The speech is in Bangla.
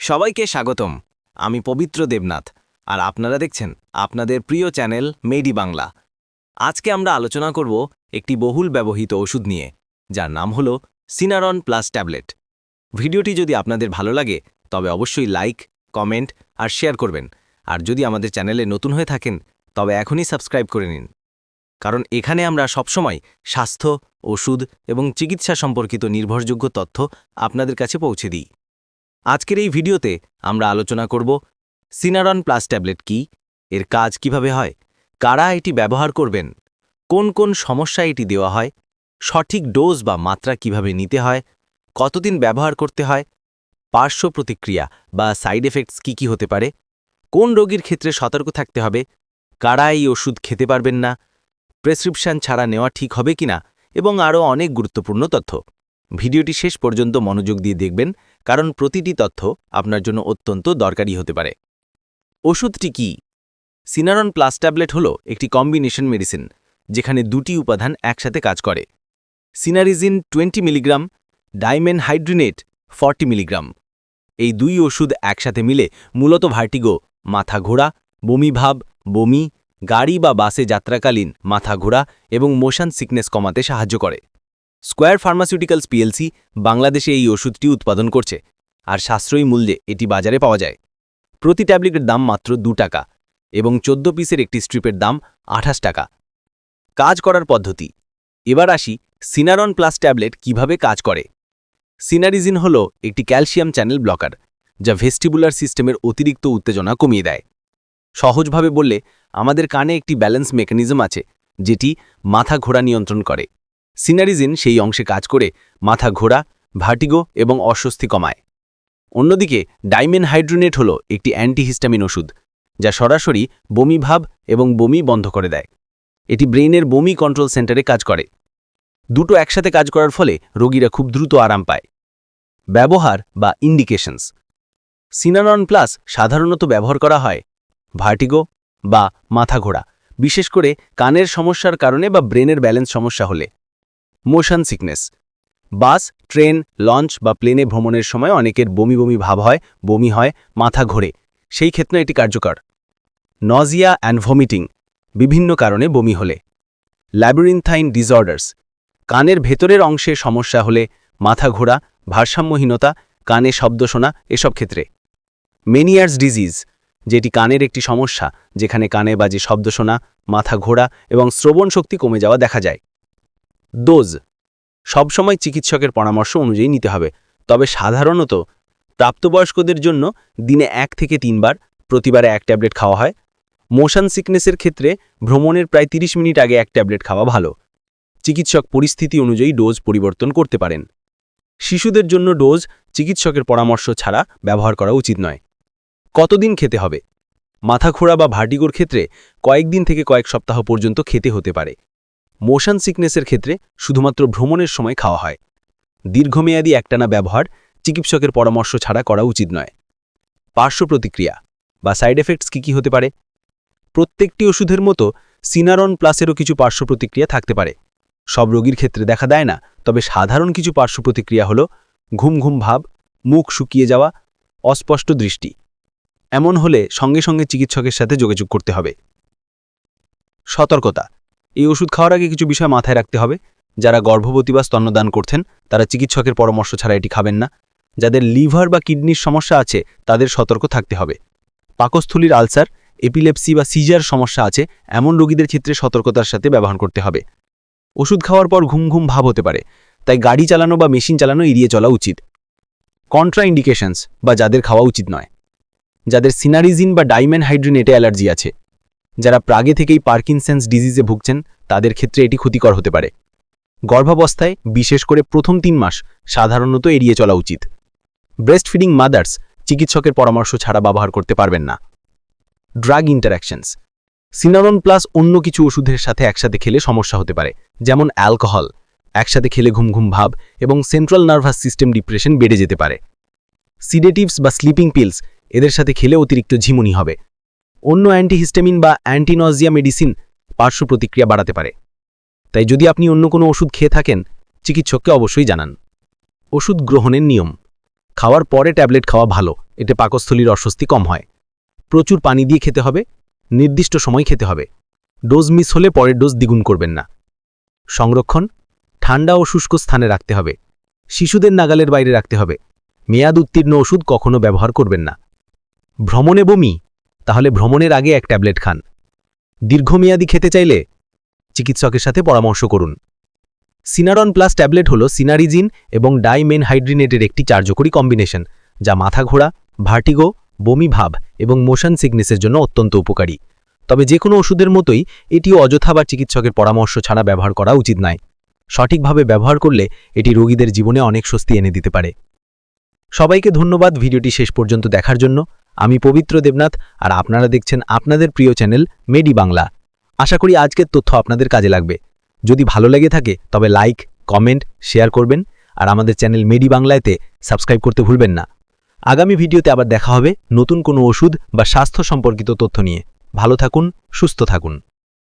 সবাইকে স্বাগতম। আমি পবিত্র দেবনাথ, আর আপনারা দেখছেন আপনাদের প্রিয় চ্যানেল মেডি বাংলা। আজকে আমরা আলোচনা করব একটি বহুল ব্যবহৃত ওষুধ নিয়ে, যার নাম হল সিনারন প্লাস ট্যাবলেট। ভিডিওটি যদি আপনাদের ভালো লাগে, তবে অবশ্যই লাইক, কমেন্ট, আর শেয়ার করবেন। আর যদি আমাদের চ্যানেলে নতুন হয়ে থাকেন, তবে এখনই সাবস্ক্রাইব করে নিন। কারণ এখানে আমরা সবসময় স্বাস্থ্য, ওষুধ এবং চিকিৎসা সম্পর্কিত নির্ভরযোগ্য তথ্য আপনাদের কাছে পৌঁছে দিই। আজকের এই ভিডিওতে আমরা আলোচনা করব সিনারন প্লাস ট্যাবলেট কি, এর কাজ কীভাবে হয়, কারা এটি ব্যবহার করবেন, কোন কোন সমস্যা এটি দেওয়া হয়, সঠিক ডোজ বা মাত্রা কীভাবে নিতে হয়, কতদিন ব্যবহার করতে হয়, পার্শ্ব প্রতিক্রিয়া বা সাইড এফেক্টস কি কি হতে পারে, কোন রোগীর ক্ষেত্রে সতর্ক থাকতে হবে, কারা এই ওষুধ খেতে পারবেন না, প্রেসক্রিপশন ছাড়া নেওয়া ঠিক হবে কিনা, এবং আরও অনেক গুরুত্বপূর্ণ তথ্য। ভিডিওটি শেষ পর্যন্ত মনোযোগ দিয়ে দেখবেন, কারণ প্রতিটি তথ্য আপনার জন্য অত্যন্ত দরকারি হতে পারে। ওষুধটি কি? সিনারন প্লাস ট্যাবলেট হল একটি কম্বিনেশন মেডিসিন, যেখানে দুটি উপাদান একসাথে কাজ করে। Cinnarizine twenty milligram, dimenhydrinate forty milligram. এই দুই ওষুধ একসাথে মিলে মূলত ভার্টিগো মাথা ঘোরা বমিভাব, বমি, গাড়ি বা বাসে যাত্রাকালীন মাথা ঘোরা এবং মোশন সিকনেস কমাতে সাহায্য করে। স্কোয়ার ফার্মাসিউটিক্যালস পিএলসি বাংলাদেশে এই ওষুধটি উৎপাদন করছে আর সাশ্রয়ী মূল্যে এটি বাজারে পাওয়া যায়। প্রতি ট্যাবলেটের দাম মাত্র দু টাকা এবং চোদ্দ পিসের একটি স্ট্রিপের দাম আঠাশ টাকা। কাজ করার পদ্ধতি। এবার আসি সিনারন প্লাস ট্যাবলেট কীভাবে কাজ করে। সিনারিজিন হল একটি ক্যালসিয়াম চ্যানেল ব্লকার, যা ভেস্টিবুলার সিস্টেমের অতিরিক্ত উত্তেজনা কমিয়ে দেয়। সহজভাবে বললে, আমাদের কানে একটি ব্যালেন্স মেকানিজম আছে, যেটি মাথা ঘোরা নিয়ন্ত্রণ করে। সিনারিজিন সেই অংশে কাজ করে মাথা ঘোরা ভার্টিগো এবং অস্বস্তি কমায়। অন্যদিকে ডাইমেন হাইড্রোনেট হল একটি অ্যান্টিহিস্টামিন ওষুধ, যা সরাসরি বমি ভাব এবং বমি বন্ধ করে দেয়। এটি ব্রেইনের বমি কন্ট্রোল সেন্টারে কাজ করে। দুটো একসাথে কাজ করার ফলে রোগীরা খুব দ্রুত আরাম পায়। ব্যবহার বা ইন্ডিকেশনস। সিনানন প্লাস সাধারণত ব্যবহার করা হয় ভার্টিগো বা মাথা ঘোরা বিশেষ করে কানের সমস্যার কারণে বা ব্রেনের ব্যালেন্স সমস্যা হলে। Motion sickness bus, train, launch বা প্লেনে ভ্রমণের সময় অনেকের বমি বমি ভাব হয়, বমি হয়, মাথা ঘোরে। সেই ক্ষেত্রে এটি কার্যকর। নজিয়া অ্যান্ড ভমিটিং বিভিন্ন কারণে বমি হলে। ল্যাবরিনথাইন ডিসঅর্ডার্স কানের ভেতরের অংশে সমস্যা হলে, মাথা ঘোরা, ভারসাম্যহীনতা, কানে শব্দ শোনা, এসব ক্ষেত্রে। মেনিয়ার্স ডিজিজ যেটি কানের একটি সমস্যা, যেখানে কানে বাজে শব্দ শোনা, মাথা ঘোরা এবং শ্রবণ শক্তি কমে যাওয়া দেখা যায়। ডোজ সবসময় চিকিৎসকের পরামর্শ অনুযায়ী নিতে হবে। তবে সাধারণত প্রাপ্তবয়স্কদের জন্য দিনে এক থেকে তিনবার প্রতিবারে এক ট্যাবলেট খাওয়া হয়। মোশন সিকনেসের ক্ষেত্রে ভ্রমণের প্রায় ৩০ মিনিট আগে এক ট্যাবলেট খাওয়া ভালো। চিকিৎসক পরিস্থিতি অনুযায়ী ডোজ পরিবর্তন করতে পারেন। শিশুদের জন্য ডোজ চিকিৎসকের পরামর্শ ছাড়া ব্যবহার করা উচিত নয়। কতদিন খেতে হবে? মাথা খোড়া বা ভার্টিগোর ক্ষেত্রে কয়েকদিন থেকে কয়েক সপ্তাহ পর্যন্ত খেতে হতে পারে। মোশন সিকনেসের ক্ষেত্রে শুধুমাত্র ভ্রমণের সময় খাওয়া হয়। দীর্ঘমেয়াদী একটানা ব্যবহার চিকিৎসকের পরামর্শ ছাড়া করা উচিত নয়। পার্শ্ব প্রতিক্রিয়া বা সাইড এফেক্টস কী কী হতে পারে? প্রত্যেকটি ওষুধের মতো সিনারন প্লাসেরও কিছু পার্শ্ব প্রতিক্রিয়া থাকতে পারে। সব রোগীর ক্ষেত্রে দেখা দেয় না, তবে সাধারণ কিছু পার্শ্ব প্রতিক্রিয়া হল ঘুম ঘুম ভাব, মুখ শুকিয়ে যাওয়া, অস্পষ্ট দৃষ্টি। এমন হলে সঙ্গে সঙ্গে চিকিৎসকের সাথে যোগাযোগ করতে হবে। সতর্কতা। এই ওষুধ খাওয়ার আগে কিছু বিষয় মাথায় রাখতে হবে। যারা গর্ভবতী বা স্তন্যদান করছেন, তারা চিকিৎসকের পরামর্শ ছাড়া এটি খাবেন না। যাদের লিভার বা কিডনির সমস্যা আছে, তাদের সতর্ক থাকতে হবে। পাকস্থলীর আলসার, এপিলেপসি বা সিজার সমস্যা আছে, এমন রোগীদের ক্ষেত্রে সতর্কতার সাথে ব্যবহার করতে হবে। ওষুধ খাওয়ার পর ঘুম ঘুম ভাব হতে পারে, তাই গাড়ি চালানো বা মেশিন চালানো এড়িয়ে চলা উচিত। কন্ট্রা ইন্ডিকেশনস বা যাদের খাওয়া উচিত নয়। যাদের সিনারিজিন বা ডাইমেন হাইড্রিনেটে অ্যালার্জি আছে যারা প্রাগে থেকেই পার্কিনসেন্স ডিজিজে ভুগছেন, তাদের ক্ষেত্রে এটি ক্ষতিকর হতে পারে। গর্ভাবস্থায়, বিশেষ করে প্রথম তিন মাস, সাধারণত এড়িয়ে চলা উচিত। ব্রেস্ট ফিডিং মাদার্স, চিকিৎসকের পরামর্শ ছাড়া ব্যবহার করতে পারবেন না। ড্রাগ ইন্টারাকশনস সিনারন প্লাস অন্য কিছু ওষুধের সাথে একসাথে খেলে সমস্যা হতে পারে, যেমন অ্যালকোহল। একসাথে খেলে ঘুম ঘুম ভাব এবং সেন্ট্রাল নার্ভাস সিস্টেম ডিপ্রেশন বেড়ে যেতে পারে। সিডেটিভস বা স্লিপিং পিলস, এদের সাথে খেলে অতিরিক্ত ঝিমুনি হবে। অন্য অ্যান্টিহিস্টামিন বা অ্যান্টিনজিয়া মেডিসিন পার্শ্ব প্রতিক্রিয়া বাড়াতে পারে। তাই যদি আপনি অন্য কোনো ওষুধ খেয়ে থাকেন, চিকিৎসককে অবশ্যই জানান। ওষুধ গ্রহণের নিয়ম। খাওয়ার পরে ট্যাবলেট খাওয়া ভালো, এতে পাকস্থলীর অস্বস্তি কম হয়। প্রচুর পানি দিয়ে খেতে হবে, নির্দিষ্ট সময় খেতে হবে। ডোজ মিস হলে পরের ডোজ দ্বিগুণ করবেন না। সংরক্ষণ। ঠান্ডা ও শুষ্ক স্থানে রাখতে হবে। শিশুদের নাগালের বাইরে রাখতে হবে। মেয়াদ উত্তীর্ণ ওষুধ কখনো ব্যবহার করবেন না। ভ্রমণে বমি। তাহলে ভ্রমণের আগে এক ট্যাবলেট খান। দীর্ঘমেয়াদী খেতে চাইলে চিকিৎসকের সাথে পরামর্শ করুন। সিনারন প্লাস ট্যাবলেট হল সিনারিজিন এবং ডাইমেন হাইড্রিনেটের একটি কার্যকরী কম্বিনেশন, যা মাথা ঘোরা ভার্টিগো, বমি ভাব এবং মোশন সিকনেসের জন্য অত্যন্ত উপকারী। তবে যে কোনো ওষুধের মতোই এটিও অযথা বা চিকিৎসকের পরামর্শ ছাড়া ব্যবহার করা উচিত নয়। সঠিকভাবে ব্যবহার করলে এটি রোগীদের জীবনে অনেক স্বস্তি এনে দিতে পারে। সবাইকে ধন্যবাদ ভিডিওটি শেষ পর্যন্ত দেখার জন্য। আমি পবিত্র দেবনাথ আর আপনারা দেখছেন আপনাদের প্রিয় চ্যানেল মেডি বাংলা। আশা করি আজকের তথ্য আপনাদের কাজে লাগবে। যদি ভালো লেগে থাকে, তবে লাইক, কমেন্ট, শেয়ার করবেন আর আমাদের চ্যানেল মেডি বাংলায়তে সাবস্ক্রাইব করতে ভুলবেন না। আগামী ভিডিওতে আবার দেখা হবে নতুন কোনো ওষুধ বা স্বাস্থ্য সম্পর্কিত তথ্য নিয়ে। ভালো থাকুন, সুস্থ থাকুন।